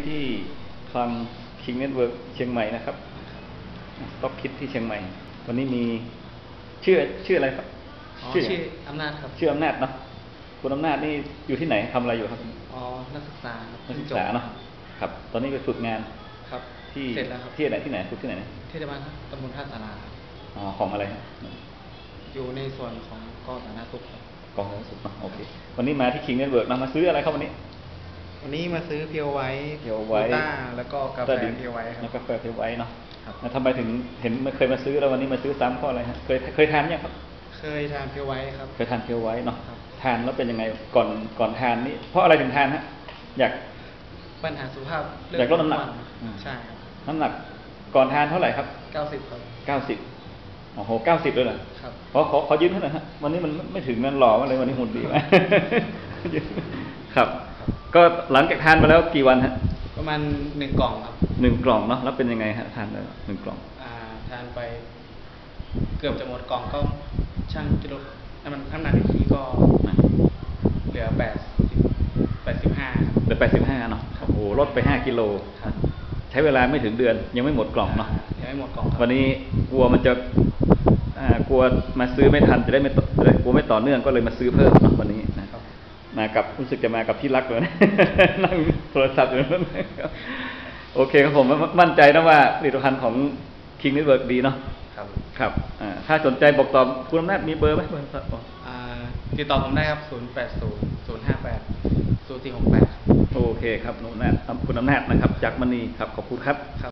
นี้ที่คลังคิงเน็ตเวิร์กเชียงใหม่นะครับต็อกคิดที่เชียงใหม่ วันนี้มีชื่อชื่ออะไรครับอ๋อชื่อชื่ออำนาจครับชื่ออำนาจเนาะคุณอำนาจนี่อยู่ที่ไหนทำอะไรอยู่ครับอ๋อนักศึกษาครับนักศึกษาเนาะครับ ตอนนี้ไปฝึกงานครับที่เสร็จแล้วครับที่ไหนที่ไหนฝึกที่ไหนนะเทศบาลตำบลท่าสาราครับอ๋อของอะไรฮะอยู่ในส่วนของกองสาธารณสุขครับกองสาธารณสุขเนาะโอเควันนี้มาที่คิงเน็ตเวิร์กนะมาซื้ออะไรครับวันนี้ วันนี้มาซื้อเพียวไว้เพียวไว้ต้าแล้วก็กาแฟต้ดื่มเพียวไว้ครัแล้วบกาแฟเพียวไว้เนาะครับแล้วทำไมถึงเห็นเคยมาซื้อแล้ววันนี้มาซื้อซ้ำเพราะอะไรฮะเคยเคยทานยังครับ เคยทานเพียวไว้ครับ เคยทานเพียวไว้เนาะครับทานแล้วเป็นยังไงก่อนก่อนทานนี่เพราะอะไรถึงทานฮะอยากปัญหาสุขภาพเรื่อยากลดน้ำหนักวัอืมใช่ครับน้ำหนักก่อนทานเท่าไหร่ครับเก้าสิบครับเก้าสิบโอ้โหเก้าสิบเลยเหรอครับขอขอขอยืมเท่าไหร่อยฮะวันนี้มันไม่ถึงนั่นหล่อมากเลยวันนี้หุ่นดีมากครับ ก็หลังจากทานมาแล้วกี่วันฮะประมาณหนึ่งกล่องครับหนึ่งกล่องเนาะแล้วเป็นยังไงฮะทานแล้วหนึ่งกล่องอ่าทานไปเกือบจะหมดกล่องก็ช่างกิโลน้ำมันน้ำหนักอีกทีก็เหลือแปดสิบแปดสิบห้าเหลือแปดสิบห้าเนาะโอ้โหลดไปห้ากิโลครับใช้เวลาไม่ถึงเดือน ยังไม่หมดกล่องเนาะยังไม่หมดกล่องครับวันนี้กลัวมันจะอ่ากลัวมาซื้อไม่ทันจะได้ไม่ต่อจะได้กลัวไม่ต่อเนื่องก็เลยมาซื้อเพิ่มเนาะวันนี้นะครับ มากับรู้สึกจะมากับที่รักเลยนะนั่งโทรศัพท์อยู่นั่นนะครับโอเคครับผมมั่นใจนะว่าผลิตภัณฑ์ของ King Network ดีเนาะครับครับอ่าถ้าสนใจบอกต่อคุณอำนาจมีเบอร์ไหมเบอร์โทรศัพท์บอกอ่าติดต่อผมได้ครับ 0 8 0 0 5 8 0 4 6 8 โอเคครับคุณอำนาจคุณอำนาจนะครับ จากมณีครับขอบคุณครับครับ